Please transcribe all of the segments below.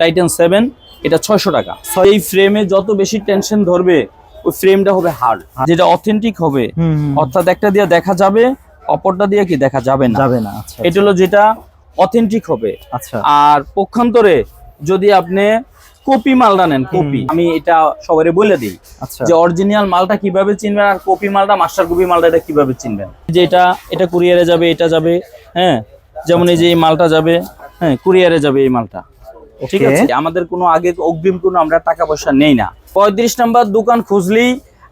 Titan seven এটা ছয়শো টাকা। এই ফ্রেমে যত বেশি টেনশন ধরবে ওই ফ্রেমটা হবে হার্ড যেটা অথেন্টিক হবে। অর্থাৎ একটা দিয়ে দেখা যাবে অপরটা দিয়ে কি দেখা যাবে না? যাবে না আচ্ছা এটা হলো যেটা অথেন্টিক হবে। আচ্ছা। আর পক্ষান্তরে যদি আপনি কপি মালটা নেন কপি আমি এটা সবাই বলে দিই আচ্ছা। যে অরিজিনাল মালটা কীভাবে চিনবেন আর কপি মালটা মাস্টার কপি মালটা এটা কীভাবে চিনবেন? যে এটা এটা কুরিয়ারে যাবে এটা যাবে হ্যাঁ? যেমন এই যে এই মালটা যাবে হ্যাঁ কুরিয়ারে যাবে এই মালটা। ঠিক আছে? আমাদের কোনো আগে অগ্রিম কোনো আমরা টাকা পয়সা নেই না। পঁয়ত্রিশ নাম্বার দোকান খুঁজলেই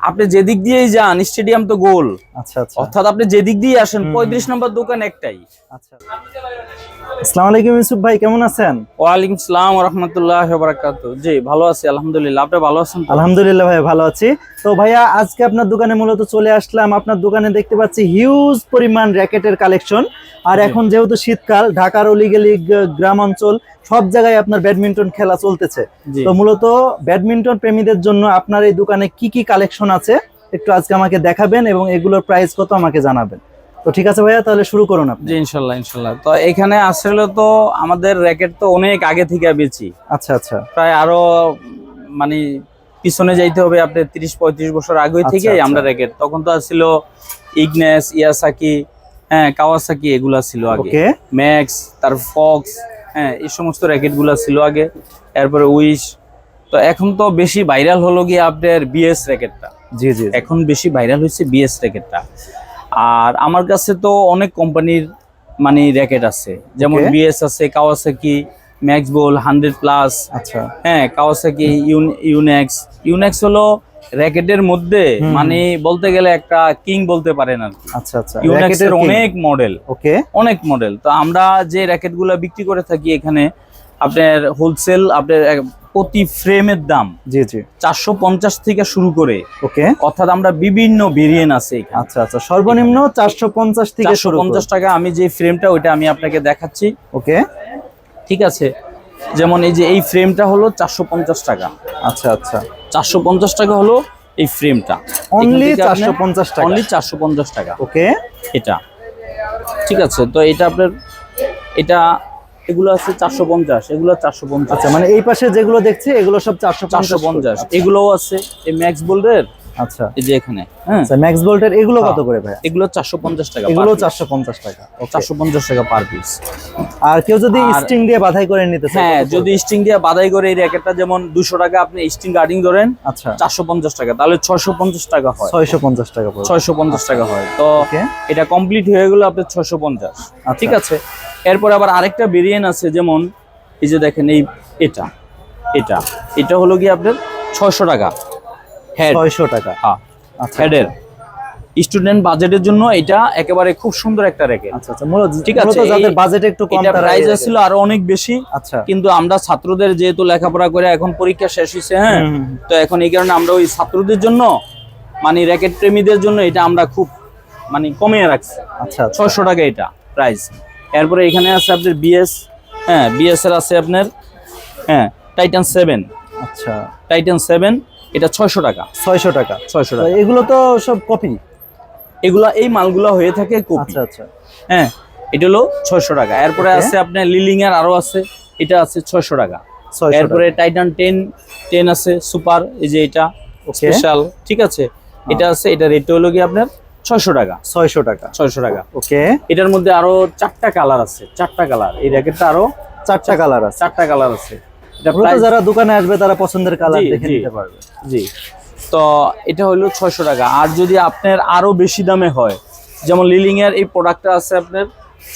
আপনি যেদিক দিয়েই যান স্টেডিয়াম তো গোল। আচ্ছা আচ্ছা। অর্থাৎ আপনি যেদিক দিয়ে আসেন পঁয়ত্রিশ নাম্বার দোকান একটাই। আচ্ছা। আসসালামু আলাইকুম ইউসুফ ভাই কেমন আছেন? ওয়ালাইকুম রহমতুল্লাহ জি ভালো আছি আলহামদুলিল্লাহ। আপনি ভালো আছেন আলহামদুলিল্লাহ ভাই ভালো আছি। তো ভাইয়া আজকে আপনার দোকানে মূলত চলে আসলাম। আপনার দোকানে দেখতে পাচ্ছি হিউজ পরিমাণ র্যাকেটের কালেকশন আর এখন যেহেতু শীতকাল ঢাকার অলিগলি গ্রাম অঞ্চল সব জায়গায় আপনার ব্যাডমিন্টন খেলা চলতেছে। তো মূলত ব্যাডমিন্টন প্রেমীদের জন্য আপনার এই দোকানে কি কি কালেকশন আছে একটু আজকে আমাকে দেখাবেন এবং এগুলোর প্রাইস কত আমাকে জানাবেন। তো ঠিক আছে ভাইয়া তাহলে শুরু করুন আপনি। জি ইনশাল্লাহ ইনশাল্লাহ। তো এখানে আসলে তো আমাদের র্যাকেট তো অনেক আগে থেকে বেচি। আচ্ছা আচ্ছা। প্রায় আরও মানে পিছনে যাইতে হবে আপনার তিরিশ পঁয়ত্রিশ বছর আগে আচ্ছা, থেকে আচ্ছা। আমরা র্যাকেট তখন তো ছিল ইগনেস ইয়াসাকি হ্যাঁ কাওয়াসাকি এগুলা ছিল আগে। ম্যাক্স তার ফক্স হ্যাঁ এই সমস্ত র্যাকেটগুলা ছিল আগে। এরপরে উইশ। তো এখন তো বেশি ভাইরাল হলো গিয়ে আপনার বিএস র্যাকেটটা জি জি জি। এখন বেশি ভাইরাল হয়েছে বিএস র্যাকেটটা আর আমার কাছে তো অনেক কোম্পানির মানে র্যাকেট আছে। যেমন. বিএস আছে Kawasaki max ball hundred plus আচ্ছা। হ্যাঁ কাওয়াসাকি ইউনেক্স ইউনেক্স হলো র্যাকেটের মধ্যে। মানে বলতে গেলে একটা কিং বলতে পারেন আর আচ্ছা আচ্ছা। ইউনেক্সের অনেক মডেল ওকে। অনেক মডেল তো আমরা যে র্যাকেটগুলো বিক্রি করে থাকি এখানে আপনার হোলসেল আপনার প্রতি ফ্রেমের দাম জি জি। চারশো পঞ্চাশ থেকে শুরু করে। ওকে। অর্থাৎ আমরা বিভিন্ন ভেরিয়েন্ট আছে আচ্ছা আচ্ছা। সর্বনিম্ন চারশো পঞ্চাশ থেকে পঞ্চাশ টাকা আমি যে ফ্রেমটা ওইটা আমি আপনাকে দেখাচ্ছি। ওকে। ঠিক আছে? যেমন এই যে এই ফ্রেমটা হলো চারশো পঞ্চাশ টাকা। আচ্ছা আচ্ছা। চারশো পঞ্চাশ টাকা হলো এই ফ্রেমটা অনলি চারশো পঞ্চাশ টাকা। অনলি চারশো পঞ্চাশ টাকা। ওকে। এটা। ঠিক আছে তো এটা আপনার এটা এগুলো আছে চারশো পঞ্চাশ এগুলো চারশো পঞ্চাশ। আচ্ছা মানে এই পাশে যেগুলো দেখছি এগুলো সব চারশো চারশো পঞ্চাশ। এগুলোও আছে এই ম্যাক্স বোল্ডের আচ্ছা। এই যে এখানে হ্যাঁ। আচ্ছা ম্যাক্স ভোল্টের এগুলো কত হ্যাঁ। করে ভাই এগুলো চারশো পঞ্চাশ টাকা এগুলো টাকা Okay. চারশো পঞ্চাশ টাকা পার পিস আর কেউ যদি আর- স্ট্রিং দিয়ে বাধাই করে নিতে চায় হ্যাঁ যদি দিয়ে করে এই র্যাকেটটা যেমন টাকা আপনি গার্ডিং ধরেন আচ্ছা। চারশো পঞ্চাশ টাকা তাহলে ছয়শো পঞ্চাশ টাকা হয়। ছয়শো পঞ্চাশ টাকা পড়বে। ছয়শো পঞ্চাশ টাকা হয়। তো এটা কমপ্লিট হয়ে গেলো আপনার ছয়শো পঞ্চাশ। আচ্ছা। ঠিক আছে? এরপর আবার আরেকটা ভেরিয়েন্ট আছে যেমন এই যে দেখেন এই এটা এটা এটা হলো কি আপনার ছয়শো টাকা। ছয়শো টাকা। হ্যাঁ আচ্ছা। হেডের স্টুডেন্ট বাজেটের জন্য এটা একেবারে খুব সুন্দর একটা র্যাকেট আচ্ছা আচ্ছা মূলত ঠিক আছে, যাদের বাজেট একটু কম তারা প্রাইস ছিল আরও অনেক বেশি আচ্ছা। কিন্তু আমরা ছাত্রদের যেহেতু লেখাপড়া করে এখন পরীক্ষা শেষ হয়েছে হ্যাঁ। তো এখন এই কারণে আমরা ওই ছাত্রদের জন্য মানে র্যাকেট প্রেমীদের জন্য এটা আমরা খুব মানে কমিয়ে রাখছি। আচ্ছা আচ্ছা। ছয়শো টাকা এটা প্রাইস এরপরে এখানে আছে আপনার বিএস হ্যাঁ বিএস এর আছে আপনার হ্যাঁ টাইটান সেভেন আচ্ছা। টাইটান সেভেন এটা ছয়শো টাকা। ছয়শো টাকা। ছয়শো টাকা। এগুলো তো সব কপি? এগুলা এই মালগুলা হয়ে থাকে কপি। আচ্ছা আচ্ছা। হ্যাঁ এটা হলো ছয়শো টাকা। এরপরে আছে আপনার লিলিং এর আরও আছে। এটা আছে ছয়শো টাকা। এরপরে টাইটান টেন টেন আছে সুপার এই যে এটা স্পেশাল ঠিক আছে? এটা আছে এটা রেট হলো কি আপনার ছয়শো টাকা। ছয়শো টাকা। ছয়শো টাকা। ওকে এটার মধ্যে আরও চারটা কালার আছে চারটা কালার এই র্যাকেটটা আরও চারটা কালার আছে। চারটা কালার আছে। যারা দোকানে আসবে তারা পছন্দের কালার দেখে। নিতে পারবে। জি। তো এটা হলো ছয়শো টাকা। আর যদি আপনার আরও বেশি দামে হয় যেমন লিলিং এর এই প্রোডাক্টটা আছে আপনার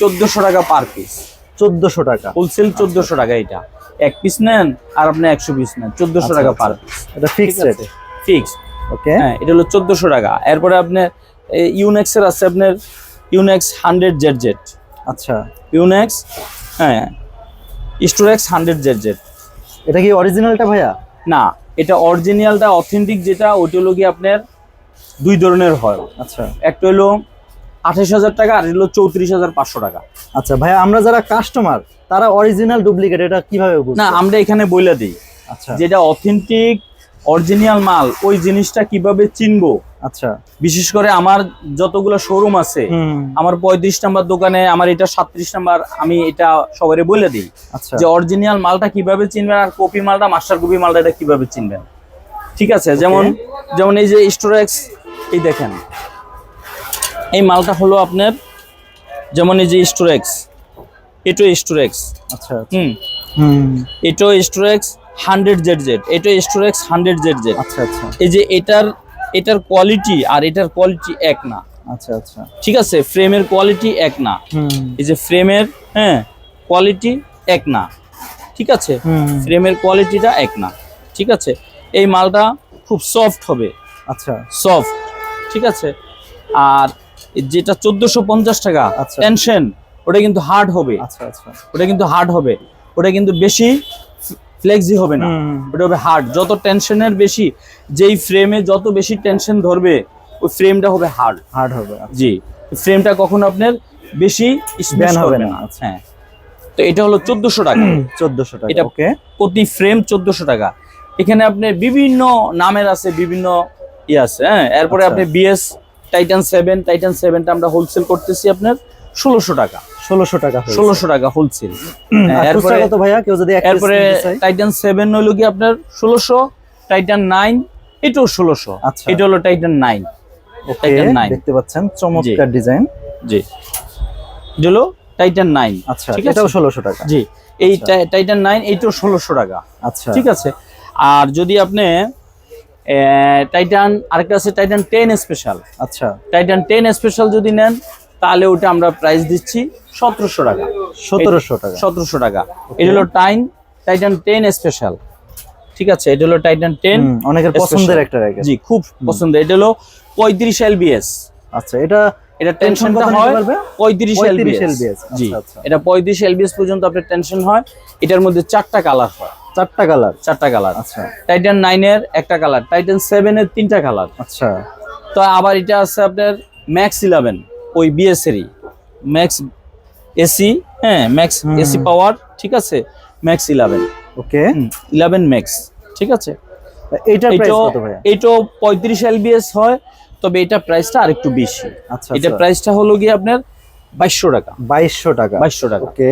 চোদ্দশো টাকা পার পিস চোদ্দশো টাকা। হোলসেল চোদ্দশো টাকা এটা। এক পিস নেন আর আপনি একশো পিস নেন চোদ্দশো আচ্ছা, টাকা আচ্ছা। পার পিস এটা ফিক্সড রেট ফিক্স ওকে হ্যাঁ এটা হলো চোদ্দশো টাকা। এরপরে আপনার ইউনেক্স এর আছে আপনার ইউনেক্স হান্ড্রেড জেড জেড আচ্ছা। ইউনেক্স হ্যাঁ স্টোরেক্স হান্ড্রেড জেড জেড এটা কি অরিজিনালটা ভাইয়া? না এটা অরিজিনালটা অথেন্টিক যেটা ওইটা হলো কি আপনার দুই ধরনের হয়। আচ্ছা। একটা হলো আঠাশ হাজার টাকা আর হলো চৌত্রিশ হাজার পাঁচশো টাকা। আচ্ছা ভাইয়া আমরা যারা কাস্টমার তারা অরিজিনাল ডুপ্লিকেট এটা কীভাবে না আমরা এখানে বইলা দিই। আচ্ছা। যেটা অথেন্টিক অরিজিনাল মাল ওই জিনিসটা কীভাবে চিনবো? আচ্ছা। বিশেষ করে আমার যতগুলো শোরুম আছে আমার পঁয়ত্রিশ নাম্বার দোকানে আমার এটা সাতত্রিশ নাম্বার আমি এটা সবাই বলে দিই আচ্ছা। যে অরিজিনাল মালটা কীভাবে চিনবেন আর কপি মালটা মাস্টার কপি মালটা এটা কীভাবে চিনবেন। ঠিক আছে? যেমন যেমন এই যে স্টোরেক্স এই দেখেন। এই মালটা হলো আপনার যেমন এই যে স্টোরেক্স এটো স্টোরেক্স আচ্ছা হুম। হুম। এটো স্টোরেক্স হান্ড্রেড জেড জেড এটো স্টোরেক্স হান্ড্রেড জেড জেড আচ্ছা আচ্ছা। এই যে এটার এটার কোয়ালিটি আর এটার কোয়ালিটি এক না। আচ্ছা আচ্ছা। ঠিক আছে? ফ্রেমের কোয়ালিটি এক না। এই যে ফ্রেমের হ্যাঁ কোয়ালিটি এক না। ঠিক আছে? ফ্রেমের কোয়ালিটিটা এক না। ঠিক আছে? এই মালটা খুব সফট হবে। আচ্ছা। সফট ঠিক আছে? আর যেটা চোদ্দোশো পঞ্চাশ টাকা আচ্ছা। টেনশন ওটা কিন্তু হার্ড হবে। আচ্ছা আচ্ছা। ওটা কিন্তু হার্ড হবে। ওটা কিন্তু বেশি ফ্লেক্সি হবে না। ওটা হবে হার্ড যত টেনশনের বেশি যেই ফ্রেমে যত বেশি টেনশন ধরবে ওই ফ্রেমটা হবে হার্ড হার্ড হবে আচ্ছা। জি ফ্রেমটা কখনো আপনার বেশি ব্যান হবে না, আচ্ছা। হ্যাঁ। তো এটা হলো চোদ্দশো টাকা। চোদ্দশো টাকা এটা- ওকে। প্রতি ফ্রেম চোদ্দশো টাকা। এখানে আপনার বিভিন্ন নামের আছে বিভিন্ন ই আছে হ্যাঁ। এরপরে আচ্ছা। আপনি বিএস টাইটান সেভেন টাইটান সেভেনটা আমরা হোলসেল করতেছি আপনার। ষোলোশো টাকা। ষোলোশো টাকা ষোলোশো টাকা হোলসেল আর এরপরে কত ভাইয়া? কেউ যদি এরপরে টাইটান সেভেন হলো কি আপনার ষোলোশো টাইটান নাইন এটাও ষোলোশো। আচ্ছা। এটা হলো টাইটান নাইন টাইটান nine। দেখতে পাচ্ছেন চমৎকার ডিজাইন জি। হলো টাইটান নাইন আচ্ছা ঠিক আছে? ষোলোশো টাকা। জি। এই টাই- টাইটান নাইন এইটাও ষোলোশো টাকা। আচ্ছা। ঠিক আছে? আর যদি আপনি টাইটান আরেকটা আছে টাইটান টেন স্পেশাল আচ্ছা। টাইটান টেন স্পেশাল যদি নেন তাহলে ওটা আমরা প্রাইস দিচ্ছি সতেরোশো টাকা। সতেরোশো টাকা। সতেরোশো টাকা। এটা হলো টাইন টাইটান টেন স্পেশাল ঠিক আছে? এটা হলো টাইটান টেন অনেকের পছন্দের একটা র্যাকেট জি খুব পছন্দ এটা হলো পঁয়ত্রিশ এলবিএস আচ্ছা এটা এটা টেনশনটা হয়? 35 এলবিএস জি। আচ্ছা, আচ্ছা। এটা পঁয়ত্রিশ এলবিএস পর্যন্ত আপনার টেনশন হয়। এটার মধ্যে চারটা কালার হয়। চারটা কালার চারটা কালার আচ্ছা। টাইটান একটা কালার টাইটান তিনটা কালার আচ্ছা। তো আবার এটা আছে আপনার ম্যাক্স ইলেভেন ওই বিএসএরই ম্যাক্স এসি হ্যাঁ ম্যাক্স এসি পাওয়ার ঠিক আছে? Max eleven okay. Eleven max ঠিক আছে? এটাও ভাইয়া? এটাও পঁয়ত্রিশ এলবিএস হয় তবে এটা প্রাইসটা আরেকটু বেশি। আচ্ছা এটা প্রাইসটা হলো গিয়ে আপনার বাইশশো টাকা। বাইশশো টাকা। বাইশশো টাকা। ওকে।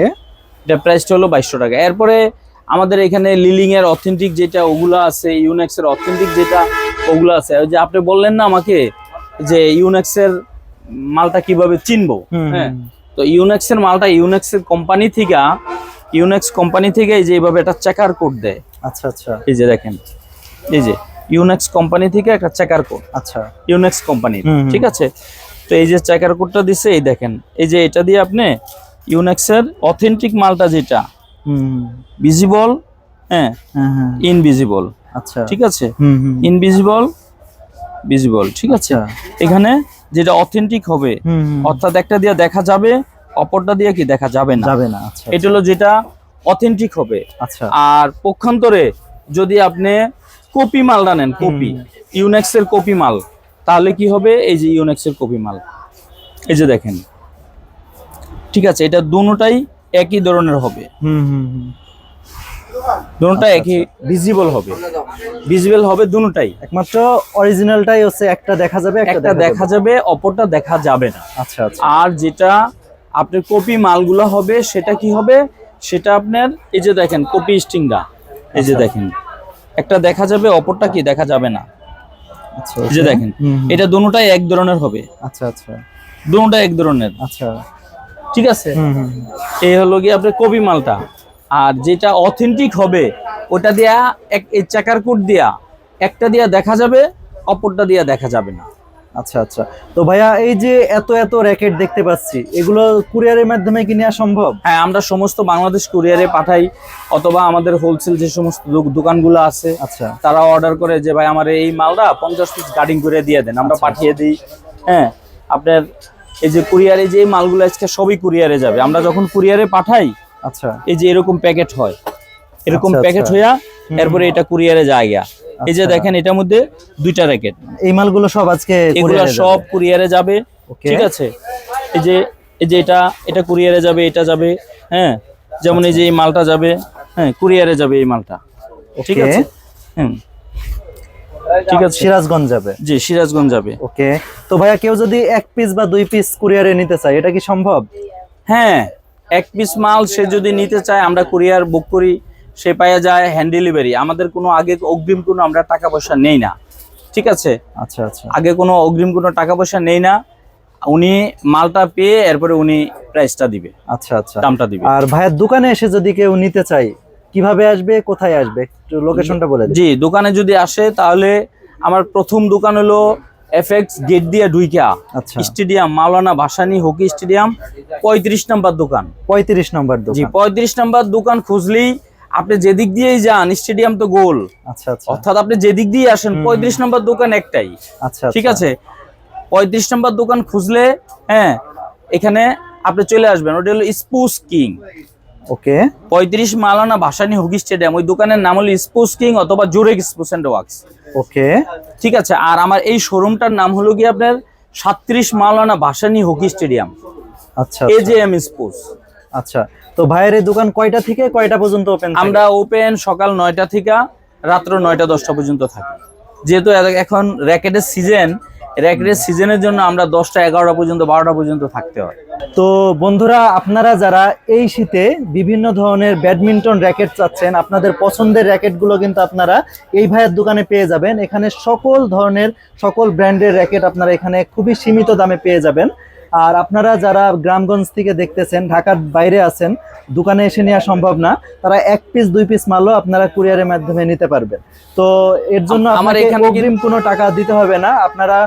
এটা প্রাইসটা হলো বাইশশো টাকা। এরপরে আমাদের এখানে লিলিং এর অথেন্টিক যেটা ওগুলো আছে ইউনেক্স এর অথেন্টিক যেটা ওগুলো আছে। ওই যে আপনি বললেন না আমাকে যে ইউনেক্স এর মালটা কীভাবে চিনবো? হ্যাঁ। তো ইউনেক্স এর মালটা ইউনেক্স এর কোম্পানি থেকে ইউনেক্স কোম্পানি থেকে এই যে এইভাবে একটা চেকার কোড দেয়। আচ্ছা আচ্ছা। এই যে দেখেন এই যে ইউনেক্স কোম্পানি থেকে একটা চেকার কোড আচ্ছা। ইউনেক্স হুম। ঠিক আছে? তো এই যে চেকার কোডটা দিছে এই দেখেন এই যে এটা দিয়ে আপনি ইউনেক্সের অথেন্টিক মালটা যেটা হুম ভিজিবল হ্যাঁ হ্যাঁ হ্যাঁ। ইনভিজিবল আচ্ছা। ঠিক আছে? হুম হুম। ইনভিজিবল ভিজিবল ঠিক আছে? আচ্ছা। এখানে যেটা অথেন্টিক হবে। অর্থাৎ একটা দিয়ে দেখা যাবে অপরটা দিয়ে কি দেখা যাবে না? যাবে না আচ্ছা এটা হলো যেটা অথেন্টিক হবে। আচ্ছা। আর পক্ষান্তরে যদি আপনি কপি মালটা নেন কপি ইউনেক্সের কপি মাল তাহলে কি হবে? এই যে ইউনেক্সের কপি মাল। এই যে দেখেন। ঠিক আছে এটা দুটোটাই একই ধরনের হবে। হুম হুম হুম। দুটোটা একই ভিজিবল হবে। ভিজিবল হবে দুটোটাই একমাত্র অরিজিনালটাই হচ্ছে একটা দেখা যাবে একটা দেখা যাবে অপরটা দেখা যাবে না। আচ্ছা আচ্ছা। আর যেটা আপনার কপি মালগুলো হবে সেটা কি হবে? সেটা আপনার এই যে দেখেন কপি স্টিংটা এই যে আচ্ছা। দেখেন একটা দেখা যাবে অপরটা কি দেখা যাবে না? আচ্ছা এই যে দেখেন। এটা দুটোটাই এক ধরনের হবে। আচ্ছা আচ্ছা। দুটোটা এক ধরনের। আচ্ছা। ঠিক আছে। এই হলো গিয়ে আপনার কপি মালটা। আর যেটা অথেন্টিক হবে ওটা দিয়া এক এই চাকার কোড দিয়া একটা দিয়া দেখা যাবে অপরটা দিয়া দেখা যাবে না। আচ্ছা আচ্ছা। তো ভাইয়া এই যে এত এত র্যাকেট দেখতে পাচ্ছি এগুলো কুরিয়ারের মাধ্যমে কি নেওয়া সম্ভব? হ্যাঁ আমরা সমস্ত বাংলাদেশ কুরিয়ারে পাঠাই অথবা আমাদের হোলসেল যে সমস্ত দোকানগুলো আছে আচ্ছা। তারা অর্ডার করে যে ভাই আমার এই মালটা পঞ্চাশ পিস গার্ডিং করে দিয়ে দেন আমরা পাঠিয়ে দিই। হ্যাঁ আপনার এই যে কুরিয়ারে যে মালগুলো আজকে সবই কুরিয়ারে যাবে। আমরা যখন কুরিয়ারে পাঠাই আচ্ছা। এই যে এরকম প্যাকেট হয়। এরকম আচ্ছা, প্যাকেট আচ্ছা। হইয়া এরপরে এটা কুরিয়ারে যায় গিয়া এই যে। দেখেন এটার মধ্যে দুইটা র্যাকেট। এই মালগুলো সব আজকে এগুলো সব কুরিয়ারে যাবে ঠিক আছে? এই যে এই যে এটা এটা কুরিয়ারে যাবে এটা যাবে হ্যাঁ? যেমন এই যে এই মালটা যাবে হ্যাঁ কুরিয়ারে যাবে এই মালটা। ঠিক আছে? হুম। ঠিক আছে? সিরাজগঞ্জ যাবে? জি সিরাজগঞ্জ যাবে। ওকে। তো ভাইয়া কেউ যদি এক পিস বা দুই পিস কুরিয়ারে নিতে চায় এটা কি সম্ভব? হ্যাঁ এক পিস মাল সে যদি নিতে চায় আমরা কুরিয়ার বুক করি সে পাওয়া যায় হ্যান্ড ডেলিভারি আমাদের কোনো আগে অগ্রিম কোনো আমরা টাকা পয়সা নেই না। ঠিক আছে? আচ্ছা আচ্ছা। আগে কোনো অগ্রিম কোনো টাকা পয়সা নেই না। উনি মালটা পেয়ে এরপরে উনি প্রাইসটা দিবে। আচ্ছা আচ্ছা। দামটা দিবে। আর ভাইয়ের দোকানে এসে যদি কেউ নিতে চায় কীভাবে আসবে? কোথায় আসবে? একটু লোকেশনটা বলে জি দোকানে যদি আসে তাহলে আমার প্রথম দোকান হলো এফএক্স গেট দিয়ে ডুইকা আচ্ছা। Stadium Maulana Bhasani hockey stadium পঁয়ত্রিশ নাম্বার দোকান। পঁয়ত্রিশ নম্বর জি পঁয়ত্রিশ নাম্বার দোকান খুঁজলেই আপনি যেদিক দিয়েই যান স্টেডিয়াম তো গোল। আচ্ছা আচ্ছা। অর্থাৎ আপনি যেদিক দিয়ে আসেন পঁয়ত্রিশ নম্বর দোকান একটাই। আচ্ছা ঠিক আচ্ছা। আছে? পঁয়ত্রিশ নম্বর দোকান খুঁজলে হ্যাঁ এখানে আপনি চলে আসবেন। ওটা হলো স্পুস কিং। ওকে। পঁয়ত্রিশ মালানা ভাসানী হকি স্টেডিয়াম। ওই দোকানের নাম হলো স্পুস কিং অথবা জোরেক স্পুস অ্যান্ড ওয়াক্স। ওকে। ঠিক আছে আর আমার এই শোরুমটার নাম হলো কি আপনার সাত্রিশ মাওলানা ভাসানী হকি স্টেডিয়াম। আচ্ছা আচ্ছা। জে এম স্পোর্টস আচ্ছা তো ভাইয়ের এই দোকান কয়টা থেকে কয়টা পর্যন্ত ওপেন আমরা ওপেন সকাল নয়টা থেকে রাত্র নয়টা দশটা পর্যন্ত থাকি। যেহেতু এখন র্যাকেটের সিজন র্যাকেটের সিজনের জন্য আমরা দশটা এগারোটা পর্যন্ত বারোটা পর্যন্ত থাকতে হয়। তো বন্ধুরা আপনারা যারা এই শীতে বিভিন্ন ধরনের ব্যাডমিন্টন র্যাকেট চাচ্ছেন আপনাদের পছন্দের র্যাকেটগুলো কিন্তু আপনারা এই ভাইয়ের দোকানে পেয়ে যাবেন। এখানে সকল ধরনের সকল ব্র্যান্ডের র্যাকেট আপনারা এখানে খুবই সীমিত দামে পেয়ে যাবেন। আর আপনারা যারা গ্রামগঞ্জ থেকে দেখতেছেন ঢাকার বাইরে আছেন দোকানে এসে নেওয়া সম্ভব না। তারা এক পিস দুই পিস মালও আপনারা কুরিয়ারের মাধ্যমে নিতে পারবেন। তো এর জন্য আমার এখানে কোনো টাকা দিতে হবে না। আপনারা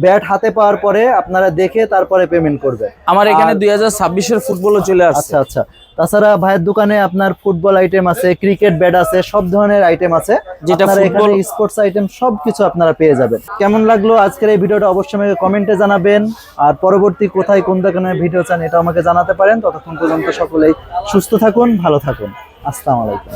ব্যাট হাতে পাওয়ার পরে আপনারা দেখে তারপরে পেমেন্ট করবেন আমার এখানে দুই হাজার ছাব্বিশের ফুটবলও চলে আসছে। আচ্ছা আচ্ছা। তাছাড়া ভাইয়ের দোকানে আপনার ফুটবল আইটেম আছে ক্রিকেট ব্যাট আছে সব ধরনের আইটেম আছে। যেটা ফুটবল- স্পোর্টস আইটেম সবকিছু আপনারা পেয়ে যাবেন। কেমন লাগল আজকের এই ভিডিওটা অবশ্যই আমাকে কমেন্টে জানাবেন। আর পরবর্তী কোথায় কোন দোকানের ভিডিও চান এটা আমাকে জানাতে পারেন। ততক্ষণ পর্যন্ত সকলেই সুস্থ থাকুন ভালো থাকুন। আসসালামু আলাইকুম।